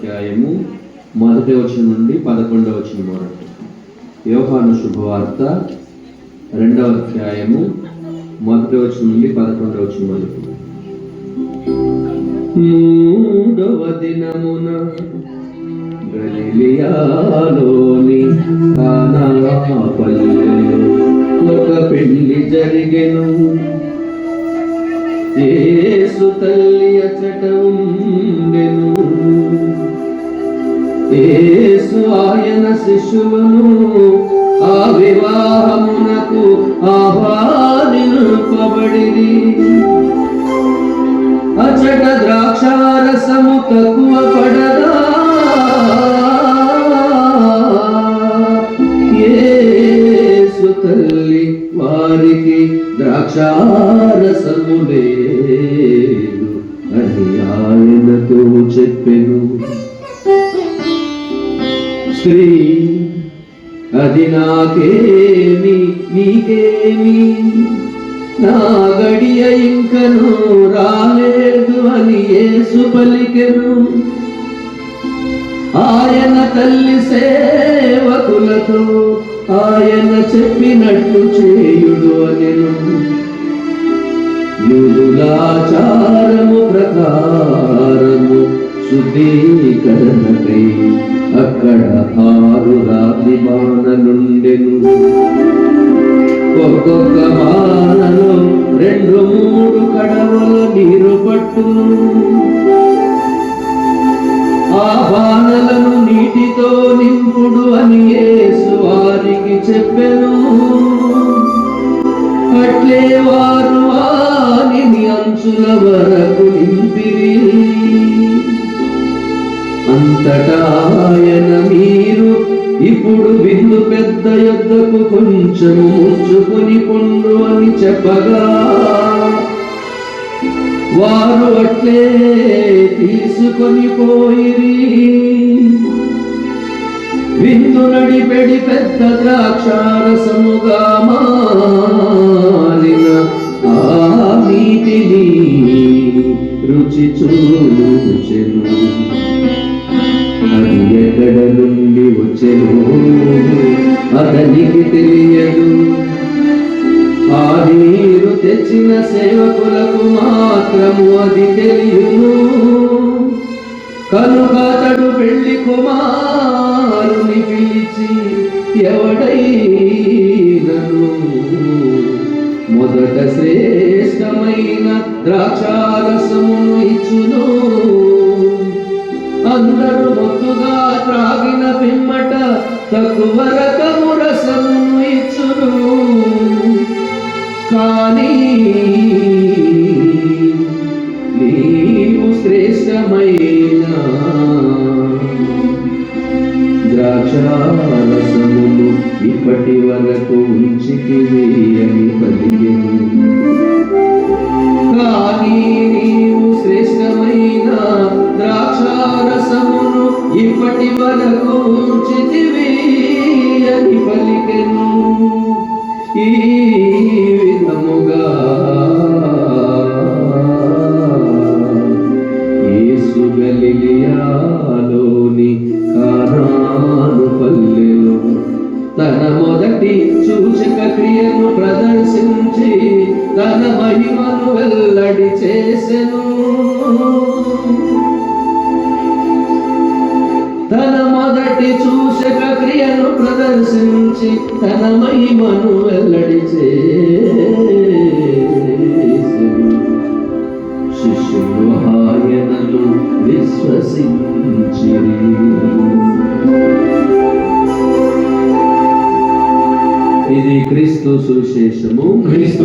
అధ్యాయము మొదటి వచనం నుండి పదకొండవ వచనం వరకు. యోహాను శుభవార్త రెండవ అధ్యాయము మొదటి వచనం నుండి పదకొండవ వచనం వరకు. మూడవ దినమున గలిలియాలోని ఒక పెళ్ళి జరిగెను. యేసు తల్లి అచట యేసు ఆయన శిష్యులను ఆ వివాహమునకు ఆహ్వానింపబడిరి. అచట ద్రాక్షారసము తక్కువ పడదా? యేసు తల్లి వారికి ద్రాక్షారసము లేదు అని ఆయనతో చెప్పెను. శ్రీ. అది నాకేమి నీకేమి? నా గడియ ఇంకను రాలేదు అని ఏసు పలికెను. ఆయన తల్లి సేవకులతో ఆయన చెప్పినట్టు చేయుడు అనెను. యుదులాచారము ప్రకారము శుద్ధీకరణకై అక్కడ రాతి బాణలుండెను ఒక్కొక్క బాణలో రెండు మూడు కడవల నీరు పట్టు. ఆ బాణలను నీటితో నింపుడు అని యేసు వారికి చెప్పెను. అట్లే వారు వానిని అంచుల వరకు నింపిరి. అంతటా ఇప్పుడు విందు పెద్ద ఎద్దకు కొంచెం ముచ్చుకొని పొండు అని చెప్పగా వారు అట్లే తీసుకొని పోయిరి. విందు నడిపెడి పెద్ద ద్రాక్షారసముగా మాలిన ఆ నీటిని రుచి చూచెను అతనికి తెలియదు. ఆ నీరు తెచ్చిన సేవకులకు మాత్రము అది తెలియను కనుక అతడు పెళ్ళి కుమారుని పిలిచి ఎవడైనను? మొదట శ్రేష్టమైన ద్రాక్షారసమును ఇచ్చును. అందరూ మొత్తుగా త్రాగిన పిమ్మట తక్కువ రకం ఇచ్చును కానీ నీవు శ్రేష్టమైన ద్రాక్షారసమును ఇప్పటి వరకు ఉంచితివి అని పలికెను. తన మహిమను వెల్లడి చేసెను. తన మొదటి చూసక క్రియను ప్రదర్శించి తన మహిమను వెల్లడి చే ఇది క్రీస్తు సువిశేషము. క్రీస్తు